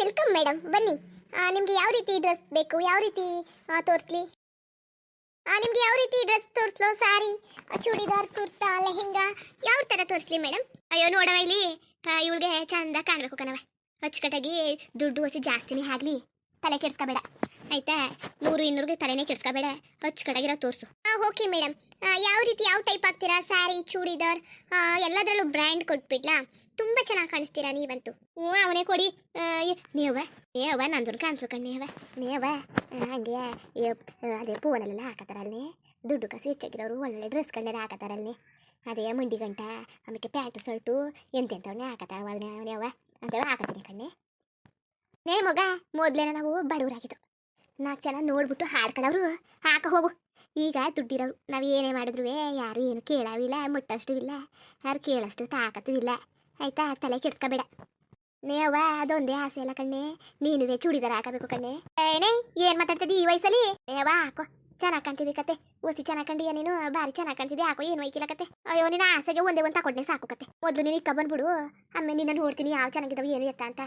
Welcome madam ಬನ್ನಿ. ನಿಮಗೆ ಯಾವ ರೀತಿ ಡ್ರೆಸ್ ಬೇಕು? ಯಾವ ರೀತಿ ತೋರಿಸ್ಲಿ? ನಿಮಗೆ ಯಾವ ರೀತಿ ಡ್ರೆಸ್ ತೋರಿಸ್ಲೋ ಸಾರಿ, ಚೂಡಿದಾರ್, ಕುರ್ತಾ, ಲೆಹೆಂಗಾ ಯಾವ ಥರ ತೋರಿಸ್ಲಿ ಮೇಡಮ್ ಅಯ್ಯೋ ನೋಡವ ಇಲ್ಲಿ. ಇವಳಿಗೆ ಚಂದ ಕಾಣಬೇಕು ಕಣವ ಅಚ್ಚುಕಟ್ಟಾಗಿ ದುಡ್ಡು ಹಚ್ಚಿ ಜಾಸ್ತಿನೇ ಆಗಲಿ. ತಲೆ ಕೆಡ್ಸ್ಕೋಬೇಡ. ಆಯ್ತಾ? ನೂರು ಇನ್ನೂರಿಗೆ ತಲೆನೇ ಕೆಡ್ಸ್ಕೋಬೇಡ. ಕಡೆಗಿರೋ ತೋರಿಸು. ಹಾಂ ಓಕೆ ಮೇಡಮ್ ಯಾವ ರೀತಿ ಯಾವ ಟೈಪ್ ಆಗ್ತೀರಾ ಸ್ಯಾರಿ ಚೂಡಿದಾರ್ ಎಲ್ಲದರಲ್ಲೂ ಬ್ರ್ಯಾಂಡ್ ಕೊಟ್ಬಿಡ್ಲಾ? ತುಂಬ ಚೆನ್ನಾಗಿ ಕಾಣಿಸ್ತೀರಾ ನೀವಂತೂ? ಹ್ಞೂ, ಅವನೇ ಕೊಡಿ. ನೀವ ಏವ ನಂದು ಕಾಣಿಸು ಕಣ್ಣೇವ ನೀವ ಹಂಗೆ. ಅದೇ ಪೂವನೆಲ್ಲ ಹಾಕತ್ತಾರಲ್ಲಿ ದುಡ್ಡು ಕಾಸು ಹೆಚ್ಚಾಗಿರೋರು ಒಳ್ಳೊಳ್ಳೆ ಡ್ರೆಸ್ ಕಂಡೇ ಹಾಕತ್ತಾರಲ್ಲಿ ಅದೇ ಮಂಡಿ ಗಂಟ ಆಮೇಲೆ ಪ್ಯಾಂಟು, ಶರ್ಟು ಎಂತೆಂಥವನ್ನೇ ಹಾಕತ್ತಾರ ಅವನೇ ಅವ ಅಂತೇವ ಹಾಕತ್ತೀನಿ ಕಣ್ಣೆ. ನೇ ಮಗ, ಮೊದಲೇನ ನಾವು ಬಡವರಾಗಿದ್ದು. ನಾಲ್ಕು ಜನ ನೋಡ್ಬಿಟ್ಟು ಹಾಡ್ಕೊಳ್ಳೋರು ಹಾಕ ಹೋಗು. ಈಗ ದುಡ್ಡಿರೋರು. ನಾವು ಏನೇ ಮಾಡಿದ್ರು ಯಾರು ಏನು ಕೇಳಾವಿಲ್ಲ ಮುಟ್ಟಷ್ಟು ಇಲ್ಲ, ಯಾರು ಕೇಳಷ್ಟು ತಾಕತ್ತು ಇಲ್ಲ. ಆಯ್ತಾ? ತಲೆ ಕೆಡ್ಸ್ಕೋಬೇಡ. ನೇವ ಅದೊಂದೇ ಆಸೆ ಅಲ್ಲ ಕಣ್ಣೆ. ನೀನುವೆ ಚೂಡಿದಾರ ಹಾಕಬೇಕು ಕಣ್ಣೆ. ಏನೇ, ಏನ್ ಮಾತಾಡ್ತಿದ್ದಿ ಈ ವಯಸ್ಸಲ್ಲಿ? ನೇವ ಹಾಕೋ. ಚೆನ್ನಾಗಿ ಕಾಣ್ತಿದ್ದಿ ಕತೆ ಓಸಿ ಚೆನ್ನಾಗಿ ಕಂಡಿಯ ನೀನು? ಭಾರಿ ಚೆನ್ನಾಗಿ ಕಾಣ್ತಿದ್ದೆ. ಹಾಕು, ಏನು ವೈಕಿಲ್ಲ ಕತೆ ಅಯ್ಯೋ, ನಿನ್ನ ಆಸೆಗೆ ಒಂದೇ ಒಂದು ತಕೊಂಡೆ ಸಾಕು ಕತೆ ಮೊದಲು ನೀನು ಇಕ್ಕ ಬಂದ್ಬಿಡು ಆಮೇಲೆ ನಿನ್ನ ನೋಡ್ತೀನಿ. ಯಾವ ಚೆನ್ನಾಗಿದ್ದಾವೆ ಏನು ಎತ್ತ ಅಂತ.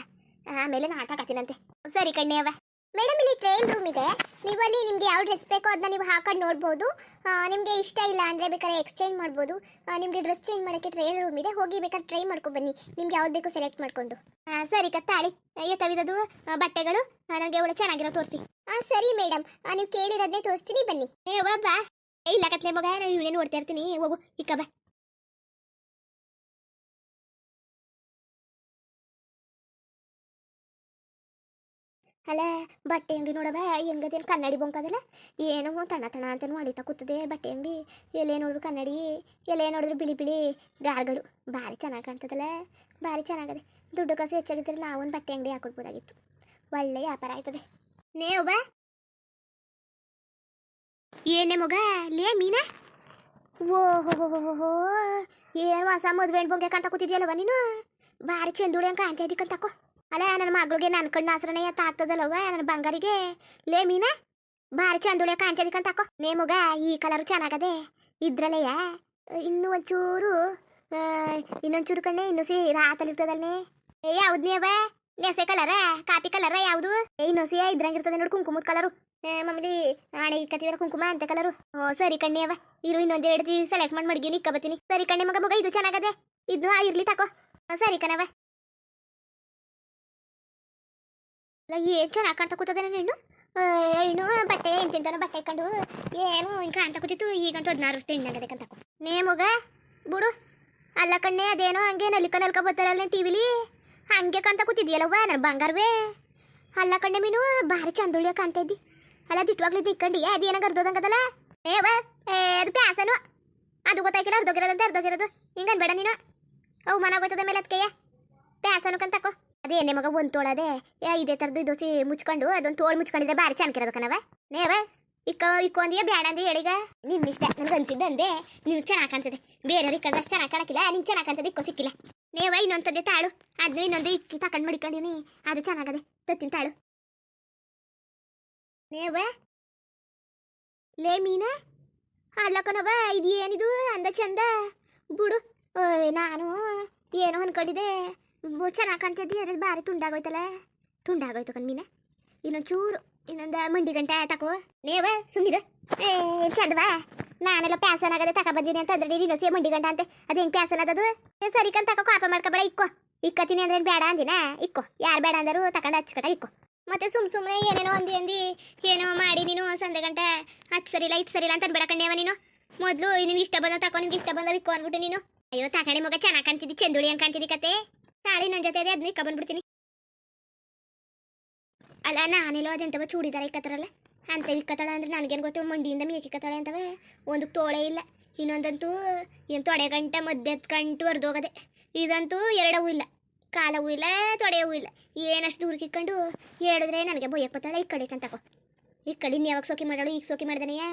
ಆಮೇಲೆ ನಾ ಹಾಕತ್ತೀನಂತೆ ಸರಿ ಕಣ್ಣೆ ಅವ ಮೇಡಮ್ ಇಲ್ಲಿ ಟ್ರಯಲ್ ರೂಮ್ ಇದೆ. ನೀವು ಅಲ್ಲಿ ನಿಮ್ಗೆ ಯಾವ ಡ್ರೆಸ್ ಬೇಕೋ ಅದನ್ನ ನೀವು ಹಾಕೊಂಡು ನೋಡ್ಬೋದು. ನಿಮಗೆ ಇಷ್ಟ ಇಲ್ಲ ಅಂದರೆ ಬೇಕಾದ್ರೆ ಎಕ್ಸ್ಚೇಂಜ್ ಮಾಡ್ಬೋದು. ನಿಮಗೆ ಡ್ರೆಸ್ ಚೇಂಜ್ ಮಾಡೋಕ್ಕೆ ಟ್ರಯಲ್ ರೂಮ್ ಇದೆ. ಹೋಗಿ ಬೇಕಾದ್ರೆ ಟ್ರೈ ಮಾಡ್ಕೊಂಡು ಬನ್ನಿ. ನಿಮ್ಗೆ ಯಾವ್ದು ಬೇಕು ಸೆಲೆಕ್ಟ್ ಮಾಡ್ಕೊಂಡು. ಸರಿ ಕತ್ತಾಳಿ. ತವಿದದು ಬಟ್ಟೆಗಳು. ನನಗೆ ಒಳ್ಳೆ ಚೆನ್ನಾಗಿರೋ ತೋರಿಸಿ. ಹಾಂ ಸರಿ ಮೇಡಮ್ ನೀವು ಕೇಳಿರೋದನ್ನೇ ತೋರಿಸ್ತೀನಿ ಬನ್ನಿ. ಏ ಬಾ. ಏ, ಇಲ್ಲ ಕತ್ಲೆ ಮಗ ನಾನು ಇವನೇ ನೋಡ್ತಾ ಇರ್ತೀನಿ. ಹೋಗು ಇಕ್ಕ ಬಾ. ಅಲ್ಲ ಬಟ್ಟೆ ಅಂಗಡಿ ನೋಡವ, ಹೆಂಗದೇನು ಕನ್ನಡಿ ಬೊಂಕದಲ್ಲ? ಏನೋ ತಣ ತಣ ಅಂತ ಮಾಡಿತಾ ಕೂತದೆ ಬಟ್ಟೆ ಅಂಗಡಿ. ಎಲೆ ನೋಡಿದ್ರು ಕನ್ನಡಿ, ಎಲೆ ನೋಡಿದ್ರು ಬಿಳಿ ಬಿಳಿ ಗಾರ್ಗಳು ಭಾರಿ ಚೆನ್ನಾಗಿ ಕಾಣ್ತದಲ್ಲ, ಭಾರಿ ಚೆನ್ನಾಗದೆ. ದುಡ್ಡು ಕಾಸು ಹೆಚ್ಚಾಗಿದ್ದರೆ ನಾವೊಂದು ಬಟ್ಟೆ ಅಂಗಡಿ ಹಾಕೊಡ್ಬೋದಾಗಿತ್ತು. ಒಳ್ಳೆ ವ್ಯಾಪಾರ ಆಯ್ತದೆ. ನೇವ್ ಬಾ ಏನೇ ಮಗ, ಲೇ ಮೀನಾ. ಓಹೋ ಹೋ ಏನು ಹೊಸ ಮದುವೆ ಬೊಂಗೆ ಕಾಣ್ತಾ ಕೂತಿದ್ಯಲ್ಲವ ನೀನು? ಭಾರಿ ಚೆಂದುಳಿ ಹಂಗೆ ಕಾಣ್ತಾ ಇದ್ದೀಕಂತಕೋ ಅಲ್ಲ ನನ್ನ ಮಗಳಿಗೆ ನನ್ನ ಕಣ್ಣು ಆಸರನೇ ಅಂತ ಆಗ್ತದಲ್ಲವ ನನ್ನ ಬಂಗಾರಿಗೆ. ಲೇ ಮೀನಾ, ಭಾರಿ ಚಂದುಳೆ ಹಾಕೋ. ನೇ ಮಗ, ಈ ಕಲರ್ ಚೆನ್ನಾಗದೆ ಇದ್ರಲೆಯ ಇನ್ನೂ ಒಂಚೂರು ಇನ್ನೊಂಚೂರು ಕಣ್ಣೆ, ಇನ್ನೂ ಸಿ ರಾತಲ್ಲಿರ್ತದಲ್ನೇ ಏ, ಯಾವ್ದು ನೀವ ನೆಸೆ ಕಲರ ಕಾಪಿ ಕಲರ ಯಾವುದು? ಏ ಇನ್ನೊಸಿ ಇದ್ರಂಗಿರ್ತದೆ ನೋಡು ಕುಂಕುಮದ ಕಲರು ಮಮ್ಮಿ ಆಣೆ ಕತ್ತಿವರ ಕುಂಕುಮ ಅಂತ ಕಲರು ಓ, ಸರಿ ಕಣ್ಣೆ ಅವ. ಇರು, ಇನ್ನೊಂದು ಎರಡು ಸೆಲೆಕ್ಟ್ ಮಾಡಿ ಮಡಗಿ ಇಕ್ಕ ಬತ್ತೀನಿ ಸರಿ ಕಣ್ಣೆ ಮಗ ಮಗ, ಇದು ಚೆನ್ನಾಗದೆ. ಇದು ಇರ್ಲಿ, ತಕೋ. ಸರಿ ಕಣವ ಅಲ್ಲ ಏನು ಚೆನ್ನಾಗಿ ಕಾಣ್ತಾ ಕೂತದೆ ನನ್ನ ಹೆಣ್ಣು ಹೆಣ್ಣು ಬಟ್ಟೆ ಎಂತೆಂತನೋ ಬಟ್ಟೆ ಕಂಡು ಏನು ಹಿಂಗೆ ಕಾಣ್ತಾ ಕೂತಿತ್ತು? ಈಗಂತೂ ಹದಿನಾರು ವರ್ಷದ ಹೆಣ್ಣಾಗದೆ ಕಂತಕೋ. ನೇ ಮಗ, ಬಿಡು. ಅಲ್ಲ ಕಣ್ಣೆ, ಅದೇನೋ, ಹಂಗೆ ನಲ್ಕ ನಲ್ಕ ಬರ್ತಾರಲ್ಲ ಟಿವಿಲಿ ಹಂಗೆ ಕಾಣ್ತಾ ಕೂತಿದ್ಯಲ್ಲವ್ವ ನನ್ನ ಬಂಗಾರವೇ. ಅಲ್ಲ ಕಣ್ಣೆ ಮೀನು, ಭಾರಿ ಚಂದುಳಿಯ ಕಾಣ್ತಾ ಇದ್ದಿ. ಅಲ್ಲ, ದಿಟ್ವಾಗ್ಲಿ ದಿಕ್ಕಂಡಿ ಅದೇನಾಗ ಅರ್ಧೋದಂಗದಲ್ಲ? ಏವ ಏ, ಅದು ಪ್ಯಾಸನು. ಅದು ಗೊತ್ತಾಯ್ಕಿಲ್ಲ, ಅರ್ಧೋಗಿರೋದಂತೆ, ಅರ್ಧೋಗಿರೋದು. ಹಿಂಗೆ ಅನ್ಬೇಡ ನೀನು ಮನ ಗೊತ್ತದ ಮೇಲೆ ಅದಕ್ಕೆಯ ಪ್ಯಾಸನು ಕಂತಕೋ. ಅದೇ ಎಣ್ಣೆ ಮಗ ಒಂದು ತೋಳದೆ ಇದೇ ಥರದ್ದು ದೋಸೆ ಮುಚ್ಕೊಂಡು, ಅದೊಂದು ತೋಳು ಬಾರಿ ಭಾರಿ ಚೆನ್ನಾಗಿರೋದು ಕಣವ ನೇವ ಇಕ್ಕ, ಇಕ್ಕೊಂದಿಯ ಬ್ಯಾಡ ಅಂದ್ರೆ ಹೇಳಿಗ ನಿನ್ನ ಇಷ್ಟ, ನನಗೆ ಅನ್ಸಿದ್ದು ಅಂದೆ ನಿಮ್ಗೆ ಚೆನ್ನಾಗಿ ಕಾಣ್ತದೆ ಬೇರೆಯವ್ರು ಕಂಡಷ್ಟು ಚೆನ್ನಾಗಿ ಕಾಣಕ್ಕಿಲ್ಲ ನಿಂಗೆ ಚೆನ್ನಾಗಿ ಕಾಣ್ತದೆ ಇಕ್ಕೋ ಸಿಕ್ಕಿಲ್ಲ. ನೇವ ಇನ್ನೊಂದು ತಾಳು. ಅದ್ನ ಇನ್ನೊಂದು ಇಕ್ಕಿ ತಕೊಂಡು ಮಡಿಕೊಂಡಿನಿ ಅದು ಚೆನ್ನಾಗದೆ. ತತ್ತಿನ ತಾಳು. ನೇವ ಲೇ ಮೀನಾ. ಹಾಡ್ಲಕ್ಕನವ ಇದು ಏನಿದು ಅಂದ ಚಂದ. ಬಿಡು ನಾನು ಏನೋ ಅನ್ಕೊಂಡಿದ್ದೆ. ಚೆನ್ನಾಗಿ ಕಾಣ್ತಿದ್ದಿ ಅದ್ರಲ್ಲಿ ಬಾರಿ ತುಂಡಾಗೋಯ್ತಲ್ಲ ತುಂಡಾಗೋಯ್ತು ಕಣ್ ಮೀನ. ಇನ್ನೊಂದು ಮಂಡಿ ಗಂಟೆ ತಕೋ. ನೇವ ಸುಮ್ಮನಿರು ಏ, ಚಂದವಾ, ನಾನೆಲ್ಲ ಪ್ಯಾಸನ್ ಆಗದೆ ತಕ ಬಂದೀನಿ ಅಂತ ಅಂದ್ರೆ ನೀನು ಸೇ ಮಂಡಿ ಗಂಟ ಅಂತೆ. ಅದು ಹೆಂಗೆ ಪ್ಯಾಸನ್ ಏ, ಸರಿ ಕಂತ ತಕೋ ಕಾಪ ಮಾಡ್ಕೊಬೇಡ ಇಕ್ಕೋ. ಇಕ್ಕತೀನಿ ಅಂದ್ರೆ ಬೇಡ ಅಂದಿನ? ಇಕ್ಕೋ. ಯಾರು ಬೇಡ ಅಂದರು, ತಕೊಂಡು ಹಚ್ಕಟ, ಇಕ್ಕೋ. ಮತ್ತೆ ಸುಮ್ ಸುಮ್ಮನೆ ಏನೇನೋ ಅಂದಿ ಅಂದಿ, ಏನೋ ಮಾಡಿ ನೀನು ಸಂಜೆ ಗಂಟೆ. ಇಲ್ಲ ಸರಿಲ್ಲ ಸರಿ ಸರಿಲ್ಲ ಅಂತ ಅನ್ಬೇಡ ಕಣ್ಣೇವ ನೀನು. ಮೊದಲು ನಿನ್ಗೆ ಇಷ್ಟ ಬಂದ ತಕೋ, ನಿನ್ಗೆ ಇಷ್ಟ ಬಂದ ಇಕ್ಕೋ ಅಂದ್ಬಿಟ್ಟು ನೀನು. ಅಯ್ಯೋ ತಕಡೆ ಮಗ, ಚೆನ್ನಾಗಿ ಕಾಣ್ತಿದ್ದಿ, ಚಂದುಳಿ ಹಂಗೆ ಕಾಣ್ತಿದ್ದಿ ಕತೆ? ತಾಳಿ ನನ್ನ ಜೊತೆ ಇದೆ ಅದನ್ನ ಇಕ್ಕ ಬಂದ್ಬಿಡ್ತೀನಿ. ಅಲ್ಲ, ನಾನೆಲ್ಲೋ ಅದಂತವ ಚೂಡಿದಾರ ಇಕ್ಕತ್ತಾರಲ್ಲ? ಅಂತ ಇಕ್ಕತ್ತಾಳ ಅಂದ್ರೆ ನನಗೇನು ಗೊತ್ತು? ಮಂಡಿಯಿಂದ ಮೇಕಿಕ್ಕತ್ತಾಳೆ ಅಂತವೆ. ಒಂದು ತೋಳೆ ಇಲ್ಲ. ಇನ್ನೊಂದಂತೂ ಏನು ತೊಡೆ ಗಂಟೆ ಮಧ್ಯದ ಗಂಟು ಹೊರ್ದೋಗದೆ. ಇದಂತೂ ಎರಡವೂ ಇಲ್ಲ. ಕಾಲವೂ ಇಲ್ಲ, ತೊಡೆಯವೂ ಇಲ್ಲ. ಏನಷ್ಟು ದೂರಕ್ಕೆ ಇಕ್ಕೊಂಡು ಹೇಳಿದ್ರೆ ನನಗೆ ಬೊಯ್ಯಕ್ಕೆ ಬತ್ತಾಳೆ ಈ ಕಡೆ ಕಂತಕೋ. ಈ ಕಲಿನ ಯಾವಾಗ ಸೋಕಿ ಮಾಡೋಳು ಈಗ ಸೋಕಿ ಮಾಡ್ದನೆಯ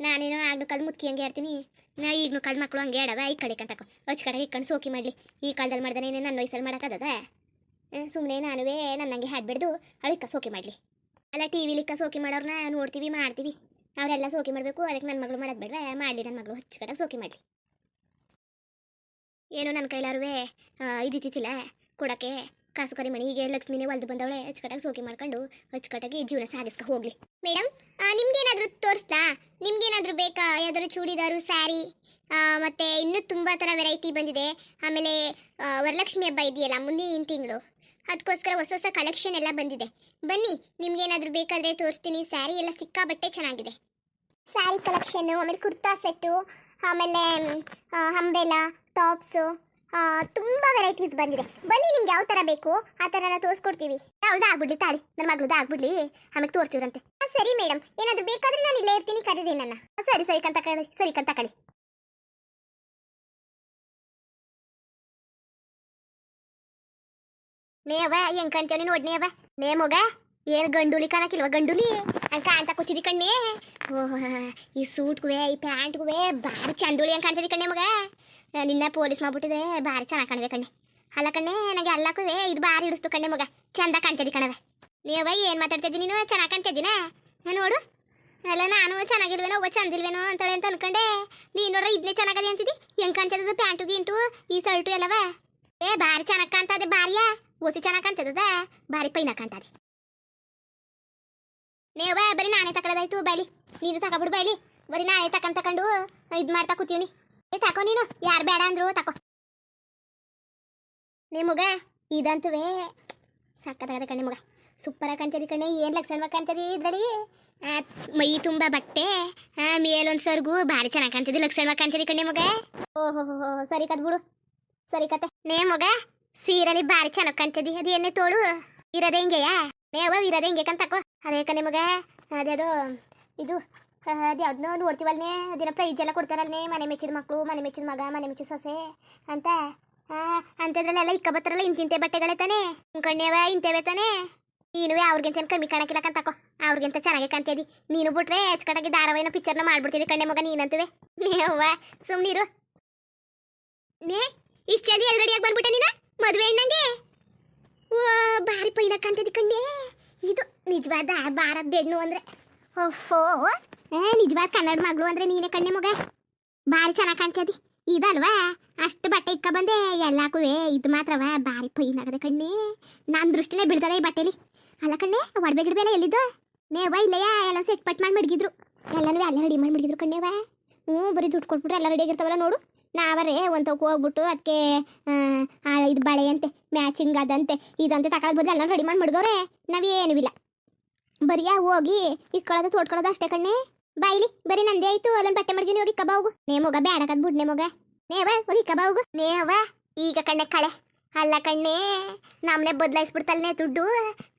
ನಾನೇನೋ ಆಗ್ಲೂ ಕಾಲು ಮುತ್ಕಿ ಹಂಗೆ ಹೇಳ್ತೀನಿ. ನಾ ಈಗಲೂ ಕಾಲು ಮಕ್ಕಳು ಹಂಗೆ ಆಡವ ಈ ಕಡೆ ಕಂತಕೋ ಹಚ್ಚ ಕಡೆ ಕಣ್ಣು ಸೋಕಿ ಮಾಡಲಿ. ಈ ಕಾಲದಲ್ಲಿ ಮಾಡ್ದಾನೆ? ನನ್ನ ವಯಸ್ಸಲ್ಲಿ ಮಾಡೋಕ್ಕದ ಸುಮ್ಮನೆ ನಾನುವೇ ನನ್ನಂಗೆ ಹಾಡ್ಬಿಡ್ದು ಅಳಿಕ ಸೋಕಿ ಮಾಡಲಿ. ಅಲ್ಲ, ಟಿ ವಿಲಿಕ್ಕ ಸೋಕಿ ಮಾಡೋರ್ನ ನೋಡ್ತೀವಿ, ಮಾಡ್ತೀವಿ. ಅವರೆಲ್ಲ ಸೋಕಿ ಮಾಡಬೇಕು. ಅದಕ್ಕೆ ನನ್ನ ಮಗಳು ಮಾಡೋದು ಬೇಡವಾ? ಮಾಡಲಿ ನನ್ನ ಮಗಳು. ಹಚ್ಚ ಕಡೆ ಸೋಕಿ ಮಾಡಲಿ. ಏನೋ ನನ್ನ ಕೈಲಾರುವೆ ಇದಿತ್ತಿಲ್ಲ ಕೊಡೋಕ್ಕೆ? ಕಾಸು ಕರಿ ಹೀಗೆ ಲಕ್ಷ್ಮಿನೇ ಒಲ್ದು ಬಂದವಳೆ. ಅಚ್ಚುಕಟ್ಟಾಗಿ ಸೋಕಿ ಮಾಡ್ಕೊಂಡು ಅಚ್ಚುಕಟ್ಟಾಗಿ ಜೀವನ ಸಾಗಿಸ್ಕ ಹೋಗ್ಲಿ. ಮೇಡಮ್ ನಿಮ್ಗೇನಾದ್ರೂ ತೋರಿಸ್ತಾ ನಿಮ್ಗೇನಾದ್ರೂ ಬೇಕಾ? ಯಾವ್ದಾದ್ರು ಚೂಡಿದಾರು, ಸ್ಯಾರಿ ಮತ್ತೆ ಇನ್ನೂ ತುಂಬ ಥರ ವೆರೈಟಿ ಬಂದಿದೆ. ಆಮೇಲೆ ವರಲಕ್ಷ್ಮಿ ಹಬ್ಬ ಇದೆಯಲ್ಲ, ಮುಂದಿನ ತಿಂಗಳು. ಅದಕ್ಕೋಸ್ಕರ ಹೊಸ ಹೊಸ ಕಲೆಕ್ಷನ್ ಎಲ್ಲ ಬಂದಿದೆ. ಬನ್ನಿ, ನಿಮ್ಗೇನಾದ್ರೂ ಬೇಕಾದ್ರೆ ತೋರಿಸ್ತೀನಿ. ಸ್ಯಾರಿ ಎಲ್ಲ ಸಿಕ್ಕಾಬಟ್ಟೆ ಚೆನ್ನಾಗಿದೆ. ಸ್ಯಾರಿ ಕಲೆಕ್ಷನ್ನು ಆಮೇಲೆ ಕುರ್ತಾ ಸೆಟ್ಟು ಆಮೇಲೆ ಅಂಬೆಲಾ ಟಾಪ್ಸು ತುಂಬ ವೆರೈಟೀಸ್ ಬಂದಿದೆ. ಬನ್ನಿ ನಿಮ್ಗೆ ಯಾವ ಥರ ಬೇಕು, ಆ ಥರ ತೋರಿಸ್ಕೊಡ್ತೀವಿ. ಯಾವ್ದು ಆಗ್ಬಿಡ್ಲಿ ತಾಳಿ ನನ್ನ ಮಗಳದ್ದು ಆಗ್ಬಿಡ್ಲಿ. ಆಮೇಲೆ ತೋರಿಸ್ತೀವ್ರಂತೆ ಸರಿ ಮೇಡಮ್ ಏನಾದರೂ ಬೇಕಾದ್ರೆ ನಾನು ಇಲ್ಲೇ ಇರ್ತೀನಿ, ಕರೀರಿ ನನ್ನ. ಸರಿ ಸರಿ ಕಂತ ಕಳಿ, ಸರಿ ಕಂತ ಕಳಿ. ನೇವ ಹೆಂಗ್ ಕಾಣ್ತೀವ ನೀನು ಒಡ್ನೇವ? ನೇ ಮಗ ಏನ್ ಗಂಡುಲಿ ಕಾಣಕ್ಕಿಲ್ವ ಗಂಡುಲಿ? ಹಂಗ ಅಂತ ಕೂತಿದ್ದಿ ಕಣ್ಣೆ? ಓಹ್, ಈ ಸೂಟ್ಗುವೆ ಈ ಪ್ಯಾಂಟ್ಗುವೆ ಭಾರಿ ಚಂದುಳಿ ಅಂತ ಕಾಣ್ತಿದಿ ಕಣ್ಣೆ ಮಗ. ನಿನ್ನ ಪೊಲೀಸ್ ಮಾಡ್ಬಿಟ್ಟಿದೆ ಭಾರಿ ಚೆನ್ನಾಗಿ ಕಾಣ್ವೆ ಕಣ್ಣೆ. ಅಲ್ಲ ಕಣ್ಣೆ ನನಗೆ ಅಲ್ಲಕ್ಕುವೆ ಇದು ಭಾರಿ ಹಿಡಿಸ್ತು ಕಣ್ಣೆ ಮಗ. ಚಂದ ಕಾಣ್ತಿದಿ ಕಣದ ನೀವ ಏನ್ ಮಾತಾಡ್ತಿದ್ದಿ ನೀನು? ಚೆನ್ನಾಗಿ ಕಾಣ್ತಿದ್ದೀನ? ನೋಡು. ಅಲ್ಲ, ನಾನು ಚೆನ್ನಾಗಿಲ್ವೇನೋ ಒಬ್ಬ ಚಂದಿಲ್ವೇನೋ ಅಂತೇಳಿ ಅಂತ ಅನ್ಕೊಂಡೆ. ನೀನ್ ನೋಡ್ರೆ ಇದನ್ನೇ ಚೆನ್ನಾಗದೆ ಅಂತಿದ್ದಿ ಹೆಂಗ್ ಕಾಣ್ತದ ಪ್ಯಾಂಟು ಗಿಂಟು, ಈ ಶರ್ಟು ಎಲ್ಲವ? ಏ, ಭಾರಿ ಚೆನ್ನಾಗಿ ಕಾಣ್ತದೆ ಭಾರಿಯ. ಓಸಿ ಚೆನ್ನಾಗಿ ಕಾಣ್ತದ ಭಾರಿ ಪೈನ ಕಾಣ್ತದೆ ನೇವ ಬರೀ ನಾನೇ ತಕೊಳ್ಳೋದಾಯ್ತು ಬಾಯ್ಲಿ ನೀನು ತಗೊಬಿಡು ಬಾಯ್ಲಿ ಬರೀ ನಾನೇ ತಕೊಂಡ್ ತಕೊಂಡು ಇದು ಮಾಡ್ತಾ ಕೂತೀವಿ ಏ ತಕೋ ನೀನು. ಯಾರು ಬೇಡ ಅಂದ್ರು ತಕೋ. ನಿಮಗ ಇದಂತವೇ. ಸಕ್ಕತ್ತಾಗದೆ ಕಣ್ಣೆ ನಿಮಗ ಸೂಪರ್ ಆಗಿ ಕಾಣ್ತದಿ ಕಣ್ಣೆ ಏನು ಲಕ್ಷಣವಾಗಿ ಕಾಣ್ತದೆ ಇದ್ರಡಿ ಆ, ಮೈ ತುಂಬ ಬಟ್ಟೆ ಮೇಲೊಂದು ಸರ್ಗು ಭಾರಿ ಚೆನ್ನಾಗಿ ಕಾಣ್ತದೆ ಲಕ್ಷಣವಾಗಿ ಕಾಣ್ತದೆ ಕಣ್ಣೆ ಮಗ. ಓಹೋ ಸರಿ ಕತ್ ಬಿಡು. ಸರಿ ಕತೆ. ನೇ ಮಗ ಸೀರಲ್ಲಿ ಭಾರಿ ಚೆನ್ನಾಗಿ ಕಾಣ್ತದೆ. ಅದು ಎಣ್ಣೆ ತೋಳು. ಇರೋದೇ ಹಿಂಗೆಯಾ? ನೇವ ಇರೋದೇ ಹಿಂಗೆ ಕಂತಕೋ ಅದೇ ಕಣೆ ಮಗ ಅದೇದು ಇದು ಅದು ಯಾವ್ದನ್ನೋ ನೋಡ್ತೀವಲ್ನೇ? ಅದಿನ ಪ್ರೈಜ್ ಎಲ್ಲ ಕೊಡ್ತಾರಲ್ನೇ? ಮನೆ ಮೆಚ್ಚಿದ ಮಕ್ಕಳು ಮನೆ ಮೆಚ್ಚಿದ ಮಗ, ಮನೆ ಮೆಚ್ಚಿದ ಸೊಸೆ, ಅಂತ? ಅಂಥದ್ರಲ್ಲೆಲ್ಲ ಇಕ್ಕ ಬತ್ತಾರಲ್ಲ ಇಂತಿಂತೆ ಬಟ್ಟೆಗಳೇ ತಾನೆ? ಕಣ್ಯವ ಇಂತೇವೆ ತಾನೆ? ನೀನುವೆ ಅವ್ರಿಗಿಂತ ಕಮ್ಮಿ ಕಾಣಕ್ಕಿಲ್ಲ ಕಂತಕೋ ಅವ್ರಿಗಿಂತ ಚೆನ್ನಾಗಿ ಕಾಣ್ತಿದಿ ನೀನು ಬಿಟ್ರೆ ಅಚ್ಚಕಟ್ಟಾಗಿ ಧಾರಾವಾಹಿನ ಪಿಕ್ಚರ್ನ ಮಾಡ್ಬಿಡ್ತಿದಿ ಕಣ್ಣೆ ಮಗ ನೀನಂತವೆ ನೀವ್ವ ಸುಮ್ನಿರು. ನೇ, ಇಷ್ಟು ಜಲ್ದಿ ಎಲ್ಲಿ ರೆಡಿಯಾಗಿ ಬಂದ್ಬಿಟ್ಟೆ ನೀನು? ಮದುವೆ ಹೆಣ್ಣಂಗೆ ಓ, ಭಾರಿ ಪೈನ ಕಾಣ್ತಿದಿ ಕಣ್ಣೆ ಇದು ನಿಜವಾದ ಭಾರತ ಹೆಣ್ಣು ಅಂದ್ರೆ. ಓಫೋ ಏ, ನಿಜವಾದ ಕನ್ನಡ ಮಗಳು ಅಂದ್ರೆ ನೀನೇ ಕಣ್ಣೆ ಮಗ. ಭಾರಿ ಚೆನ್ನಾಗಿ ಕಾಣ್ತೀಯದಿ ಇದಲ್ವಾ? ಅಷ್ಟು ಬಟ್ಟೆ ಇಕ್ಕ ಬಂದೆ. ಎಲ್ಲಕ್ಕೂ ಇದು ಮಾತ್ರವ? ಭಾರಿ ಫೈನ್ ಆಗದೆ ಕಣ್ಣೆ. ನನ್ನ ದೃಷ್ಟಿನೇ ಬೀಳ್ತದೆ ಈ ಬಟ್ಟೆಲಿ. ಅಲ್ಲ ಕಣ್ಣೆ, ಒಡವೆ ಗಿಡಬೇಲೆ ಎಲ್ಲ ಎಲ್ಲಿದ್ದು ನೇವ ಇಲ್ಲಯ್ಯ, ಎಲ್ಲ ಸೆಟ್ ಪಟ್ ಮಾಡಿ ಮಡಗಿದ್ರು ಎಲ್ಲನೂ ಎಲ್ಲ ರೆಡಿ ಮಾಡಿ ಮಡಗಿದ್ರು ಕಣ್ಣೇವ ಹ್ಞೂ, ಬರೀ ದುಡ್ಡು ಕೊಟ್ಬಿಟ್ರೆ ಎಲ್ಲ ರೆಡಿ ಆಗಿರ್ತಾವಲ್ಲ ನೋಡು. ನಾವರೇ ಒಂದು ಹೋಗ್ಬಿಟ್ಟು ಅದಕ್ಕೆ ಇದು ಬಳೆ ಅಂತೆ ಮ್ಯಾಚಿಂಗ್ ಅದಂತೆ, ಇದಂತೆ ತಗೊಳೋದು ಬದಲು ಎಲ್ಲ ರೆಡಿ ಮಾಡಿ ಮಾಡಿದವ್ರೆ, ನಾವೇನೂ ಇಲ್ಲ. ಬರೀ ಹೋಗಿ ಇಕ್ಕೊಳ್ಳೋದು ತೋಡ್ಕೊಳ್ಳೋದು ಅಷ್ಟೇ ಕಣ್ಣೆ. ಬಾಯಿಲಿ ಬರೀ ನಂದೇ ಆಯ್ತು. ಅಲ್ಲೊಂದು ಬಟ್ಟೆ ಮಡ್ಗಿನಿ, ಹೋಗಿ ಕಬ ಹೋಗು ನೇ ಮಗ ಬೇಡಕದ್ ಬಿಡ್ ನೇ ಮಗ. ನೇವ ಹೋಗಿ ಕಬ ಹೋಗು ನೇವ ಈಗ ಕಣ್ಣೆ ಕಳೆ. ಅಲ್ಲ ಕಣ್ಣೆ ನಮ್ಮನೆ ಬದಲಾಯಿಸ್ಬಿಡ್ತಲ್ನೇ ದುಡ್ಡು.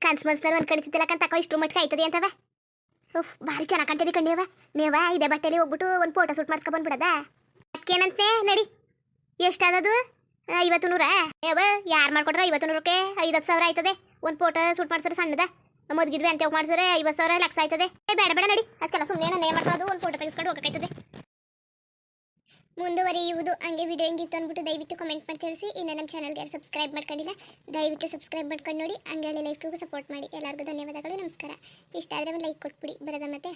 ಕನ್ಸ್ ಮನ್ಸ್ನಲ್ಲಿ ಒಂದು ಕಡಿತಿಲ್ಲ ಕಣ್, ತಕೋ ಇಷ್ಟು ಮಟ್ಟ ಆಯ್ತದೆ ಅಂತವ. ಉಫ್, ಭಾರಿ ಚೆನ್ನಾಗಿ ಕಾಣ್ತದೆ ಕಣ್ಣೇವ ನೇವ ಇದೇ ಬಟ್ಟೆಲಿ ಹೋಗ್ಬಿಟ್ಟು ಒಂದು ಫೋಟೋ ಶೂಟ್ ಮಾಡ್ಸ್ಕೊ ಬಂದ್ಬಿಡದ? ಅದಕ್ಕೇನಂತೆ? ನಡಿ. ಎಷ್ಟಾದದು? ಐವತ್ತು ನೂರ? ಯಾವ ಯಾರು ಮಾಡ್ಕೊಟ್ರ ಐವತ್ತು ನೂರಕ್ಕೆ ಐದತ್ತು ಸಾವಿರ ಆಯ್ತದೆ. ಒಂದು ಫೋಟೋ ಶೂಟ್ ಮಾಡ್ಸರೆ ಸಣ್ಣದ. ಮದ್ಗಿದ್ವಿ ಅಂತ ಮಾಡ್ಸರೆ ಐವತ್ತು ಸಾವಿರ, ಲಕ್ಷ ಆಯ್ತದೆ. ಏ, ಬೇಡ ಬೇಡ, ನಡಿ. ಅದಕ್ಕೆಲ್ಲ ಸುಮ್ಮನೆ ನಾನು ಏನು ಒಂದು ಫೋಟೋ ತೆಗೆಸ್ಕೊಂಡು ಹೋಗಕ್ಕಾಯ್ತದೆ. ಮುಂದುವರಿಯುವುದು ಹಂಗೆ ವಿಡಿಯೋ ಹೆಂಗಿತ್ತು ಅಂದ್ಬಿಟ್ಟು ದಯವಿಟ್ಟು ಕಮೆಂಟ್ ಮಾಡಿ ತಿಳಿಸಿ. ಇನ್ನು ನಮ್ಮ ಚಾನಲ್ಗೆ ಯಾರು ಸಬ್ಸ್ಕ್ರೈಬ್ ಮಾಡ್ಕೊಂಡಿಲ್ಲ, ದಯವಿಟ್ಟು ಸಬ್ಸ್ಕ್ರೈಬ್ ಮಾಡ್ಕೊಂಡು ನೋಡಿ. ಹಂಗೆ ಲೈಫ್ಗೂ ಸಪೋರ್ಟ್ ಮಾಡಿ. ಎಲ್ಲರಿಗೂ ಧನ್ಯವಾದಗಳು, ನಮಸ್ಕಾರ. ಇಷ್ಟ ಆದರೆ ಲೈಕ್ ಕೊಟ್ಬಿಡಿ. ಬರೋದ ಮತ್ತೆ.